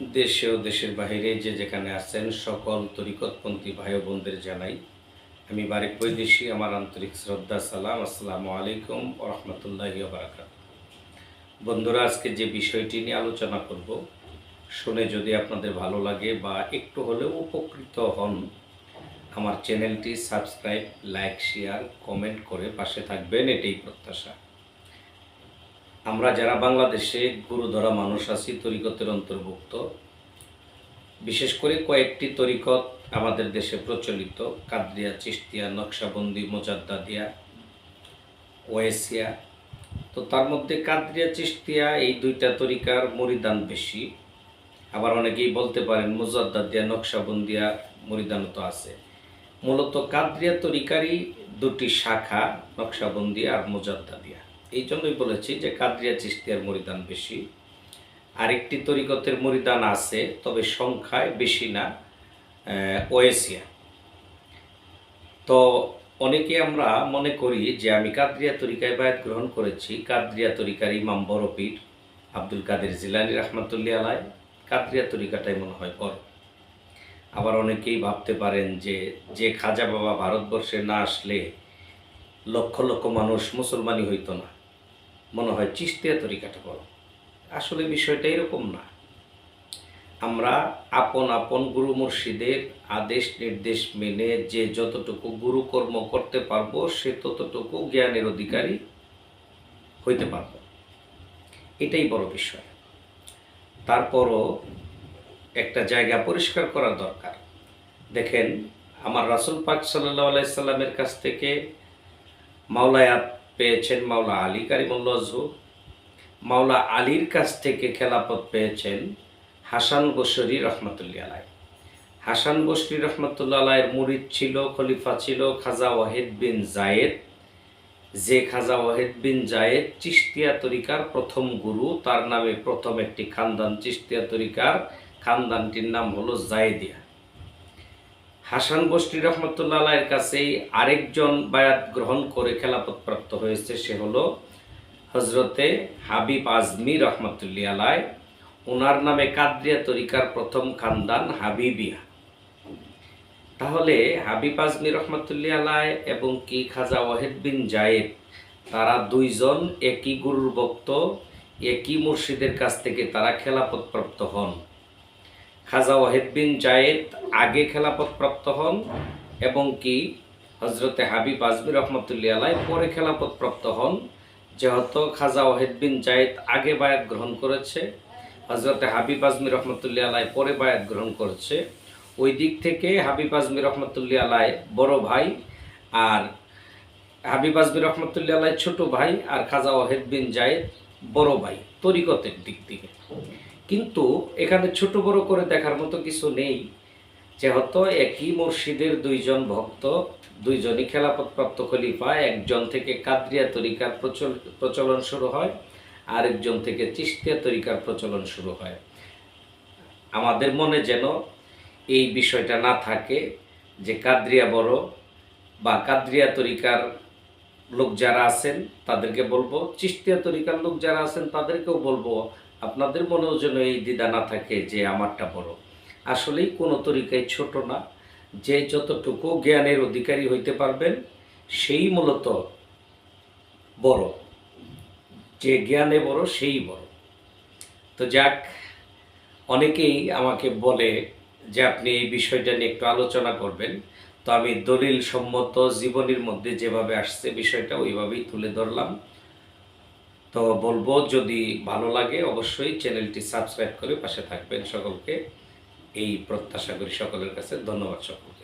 দেশে ও দেশের বাইরে যে যেখানে আছেন, সকল তরিকতপন্থী ভাই বোনদের জানাই, আমি বারেক বৈদেশি, আমার আন্তরিক শ্রদ্ধা, সালাম, আসসালামু আলাইকুম রহমতুল্লাহি বারাকাত বন্ধুরা, আজকে যে বিষয়টি নিয়ে আলোচনা করব, শুনে যদি আপনাদের ভালো লাগে বা একটু হলেও উপকৃত হন, আমার চ্যানেলটি সাবস্ক্রাইব, লাইক, শেয়ার, কমেন্ট করে পাশে থাকবেন, এটাই প্রত্যাশা। আমরা যারা বাংলাদেশে গুরুধরা মানুষ আছি, তরিকতের অন্তর্ভুক্ত। বিশেষ করে কয়েকটি তরিকত আমাদের দেশে প্রচলিত। কাদরিয়া চিস্তিয়া নকশাবন্দি, মোজাদ্দাদিয়া, ওয়েসিয়া। তো তার মধ্যে কাদরিয়া চিস্তিয়া এই দুইটা তরিকার মরিদান বেশি। আবার অনেকেই বলতে পারেন মোজাদ্দাদিয়া, নকশাবন্দিয়া মরিদানও তো আছে। মূলত কাদরিয়া তরিকারই দুটি শাখা নকশাবন্দিয়া আর মোজাদ্দাদিয়া। এই জন্যই বলেছি যে কাদরিয়া চিস্তিয়ার মরিদান বেশি। আরেকটি তরিকতের মরিদান আছে, তবে সংখ্যায় বেশি না ওয়েসিয়া। তো অনেকে আমরা মনে করি যে আমি কাদরিয়া তরিকায় বায়াত গ্রহণ করেছি। কাদরিয়া তরিকার ইমাম বড়পীর আব্দুল কাদের জিলানি রহমতুল্লাহ আলাই কাদরিয়া তরিকাটাই মনে হয় বড়। আবার অনেকেই ভাবতে পারেন যে যে খাজা বাবা ভারতবর্ষে না আসলে লক্ষ লক্ষ মানুষ মুসলমানই হইতো না। মনে হয় চিস্তিয়া তরিকাটা বড় আসলে বিষয়টা এরকম না। আমরা আপন আপন গুরু মুর্শিদের আদেশ নির্দেশ মেনে যে যতটুকু গুরুকর্ম করতে পারব, সে ততটুকু জ্ঞানের অধিকারী হইতে পারব। এটাই বড় বিষয়। তারপরও একটা জায়গা পরিষ্কার করা দরকার। দেখেন, আমার রাসুল পাক সাল্লাহ আলাইসাল্লামের কাছ থেকে মাওলায়াত পেয়েছেন মাওলা আলী কারিমুল্লাজহু মাওলা আলীর কাছ থেকে খেলাপথ পেয়েছেন হাসান বসরি রহমতুল্লাহ আলাই হাসান বসরি রহমতুল্লাহ আলাইয়ের মুরিদ ছিল, খলিফা ছিল খাজা ওয়াহিদ বিন জায়েদ। যে খাজা ওয়াহিদ বিন জায়েদ চিস্তিয়া তরিকার প্রথম গুরু, তার নামে প্রথম একটি খানদান চিস্তিয়া তরিকার খানদানটির নাম হলো জায়েদিয়া। হাসান গোষ্ঠী রহমতুল্লাহ আলাইয়ের কাছেই আরেকজন বায়াত গ্রহণ করে খেলাপথ প্রাপ্ত হয়েছে, সে হলো হজরতে হাবিব আজমি রহমতুল্লাহ আলাই। ওনার নামে কাদরিয়া তরিকার প্রথম খানদান হাবিবিয়া। তাহলে হাবিব আজমি রহমতুল্লাহ আলাই এবং কি খাজা ওয়াহেদ বিন জায়েদ, তারা দুইজন একই গুরুর ভক্ত, একই মুর্শিদের কাছ থেকে তারা খেলাপথ প্রাপ্ত হন। খাজা ওয়াহিদ জায়েদ আগে খেলাপথ প্রাপ্ত হন এবং কি হজরতে হাবিব আজমি রহমতুল্লাহ আলাই পরে খেলাপথ প্রাপ্ত হন, যেহেতু খাজা ওয়াহিদ জায়েদ আগে বায়াত গ্রহণ করেছে হজরতে হাবিব আজমি রহমতুল্লাহ আলাই পরে বায়াত গ্রহণ করেছে। ওই দিক থেকে হাবিব আজমি রহমতুল্লাহ আলাই বড় ভাই আর হাবিব আজমি রহমতুল্লাহ আলাই ছোট ভাই আর খাজা ওয়াহিদ বিন জায়েদ বড় ভাই, তরিকতের দিক থেকে। কিন্তু এখানে ছোট বড় করে দেখার মতো কিছু নেই। যেহেতু একই মুর্শিদের দুইজন ভক্ত, দুইজনই খেলাপথ প্রাপ্ত খলিফা, একজন থেকে কাদরিয়া তরিকার প্রচল- প্রচলন শুরু হয়, আরেকজন থেকে চিস্তিয়া তরিকার প্রচলন শুরু হয়। আমাদের মনে যেন এই বিষয়টা না থাকে যে কাদরিয়া বড় বা কাদরিয়া তরিকার লোক যারা আছেন তাদেরকে বলব চিস্তিয়া তরিকার লোক যারা আছেন তাদেরকেও বলব আপনাদের মনেও যেন এই দ্বিধা না থাকে যে আমারটা বড়। আসলেই কোনো তরিকায় ছোট না। যে যতটুকু জ্ঞানের অধিকারী হইতে পারবেন, সেই মূলত বড়। যে জ্ঞানে বড়, সেই বড়। তো যাক, অনেকেই আমাকে বলে যে আপনি এই বিষয়টা নিয়ে একটু আলোচনা করবেন। তো আমি দলিল সম্মত জীবনীর মধ্যে যেভাবে আসছে বিষয়টা, ওইভাবেই তুলে ধরলাম। তো বলব, যদি ভালো লাগে অবশ্যই চ্যানেলটি সাবস্ক্রাইব করে পাশে থাকবেন সকলকে। এই প্রত্যাশা করি সকলের কাছে। ধন্যবাদ সকলকে।